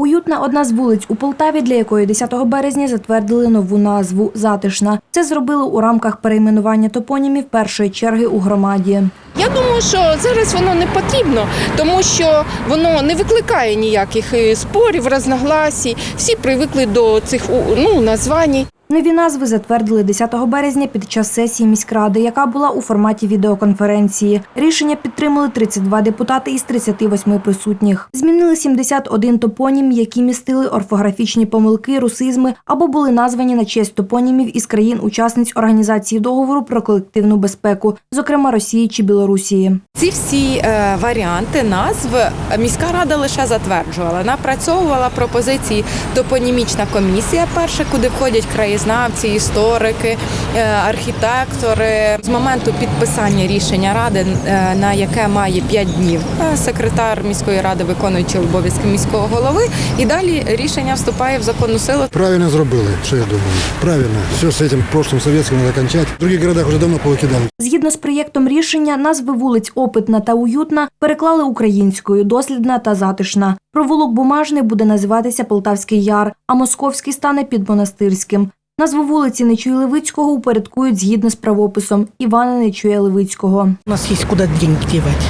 Уютна одна з вулиць у Полтаві, для якої 10 березня затвердили нову назву Затишна. Це зробили у рамках перейменування топонімів першої черги у громаді. Я думаю, що зараз воно не потрібно, тому що воно не викликає ніяких е, спорів, розногласій. Всі привикли до цих ну, названь. Нові назви затвердили 10 березня під час сесії міськради, яка була у форматі відеоконференції. Рішення підтримали 32 депутати із 38 присутніх. Змінили 71 топонім, які містили орфографічні помилки, русизми або були названі на честь топонімів із країн-учасниць організації договору про колективну безпеку, зокрема Росії чи Білорусії. Ці всі е, варіанти назв міська рада лише затверджувала. Напрацьовувала пропозиції топонімічна комісія, перша, куди входять краєзнавці, історики, е, архітектори. З моменту підписання рішення ради, е, на яке має 5 днів, е, секретар міської ради, виконуючий обов'язки міського голови, і далі рішення вступає в законну силу. Правильно зробили, що я думаю. Правильно. Все з цим прошлым советским надо кончать. В других городах уже давно повикидали. Згідно з проєктом рішення, назви вулиць Опитна та Уютна переклали українською, дослідна та затишна. Провулок Бумажний буде називатися Полтавський Яр, а Московський стане під монастирським. Назву вулиці Нечуя Левицького упорядкують згідно з правописом Івана Нечуя Левицького. У нас є куди деньги дівати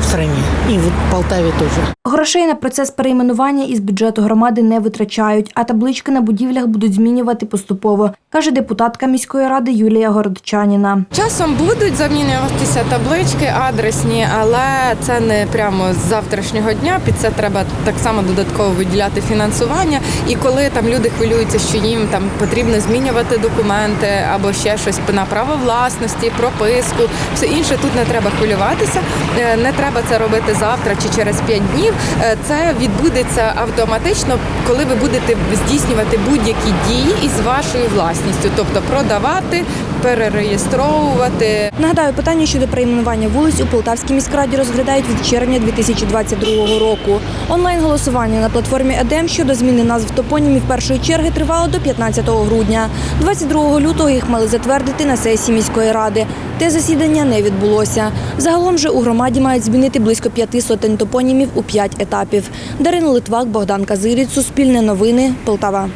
в країні. і в Полтаві тоже. Грошей на процес перейменування із бюджету громади не витрачають, а таблички на будівлях будуть змінювати поступово, каже депутатка міської ради Юлія Городчаніна. Часом будуть замінюватися таблички адресні, але це не прямо з завтрашнього дня. Під це треба так само додатково виділяти фінансування. І коли там люди хвилюються, що їм там потрібно змінювати документи або ще щось на право власності, прописку, все інше тут не треба хвилюватися. Е, Не треба це робити завтра чи через 5 днів. Е, Це відбудеться автоматично, коли ви будете здійснювати будь-які дії із вашою власністю, тобто продавати, перереєстровувати. Нагадаю, питання щодо перейменування вулиць у Полтавській міськраді розглядають від червня 2022 року. Онлайн-голосування на платформі ЕДЕМ щодо зміни назв топонімів першої черги тривало до 15 грудня. 22 лютого їх мали затвердити на сесії міської ради. Те засідання не відбулося. Загалом же у громаді мають змінити близько п'яти сотень топонімів у п'ять етапів. Дарина Литвак, Богдан Казиріць, Суспільне новини, Полтава.